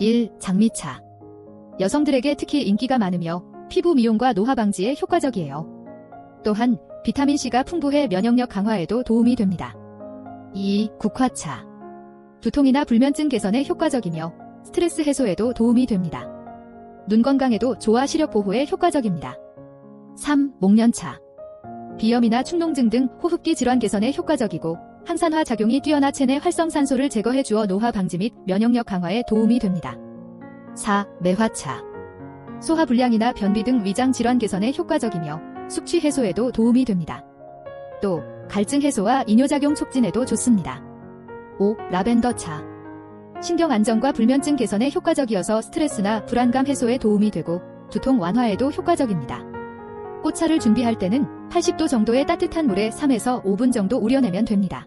1. 장미차. 여성들에게 특히 인기가 많으며 피부 미용과 노화 방지에 효과적이에요. 또한 비타민C가 풍부해 면역력 강화에도 도움이 됩니다. 2. 국화차. 두통이나 불면증 개선에 효과적이며 스트레스 해소에도 도움이 됩니다. 눈 건강에도 좋아 시력 보호에 효과적입니다. 3. 목련차. 비염이나 축농증 등 호흡기 질환 개선에 효과적이고 항산화 작용이 뛰어나 체내 활성산소를 제거해 주어 노화 방지 및 면역력 강화에 도움이 됩니다. 4. 매화차. 소화 불량이나 변비 등 위장 질환 개선에 효과적이며 숙취 해소에도 도움이 됩니다. 또 갈증 해소와 이뇨작용 촉진에도 좋습니다. 5. 라벤더 차. 신경 안정과 불면증 개선에 효과적이어서 스트레스나 불안감 해소에 도움이 되고 두통 완화에도 효과적입니다. 꽃차를 준비할 때는 80도 정도의 따뜻한 물에 3에서 5분 정도 우려내면 됩니다.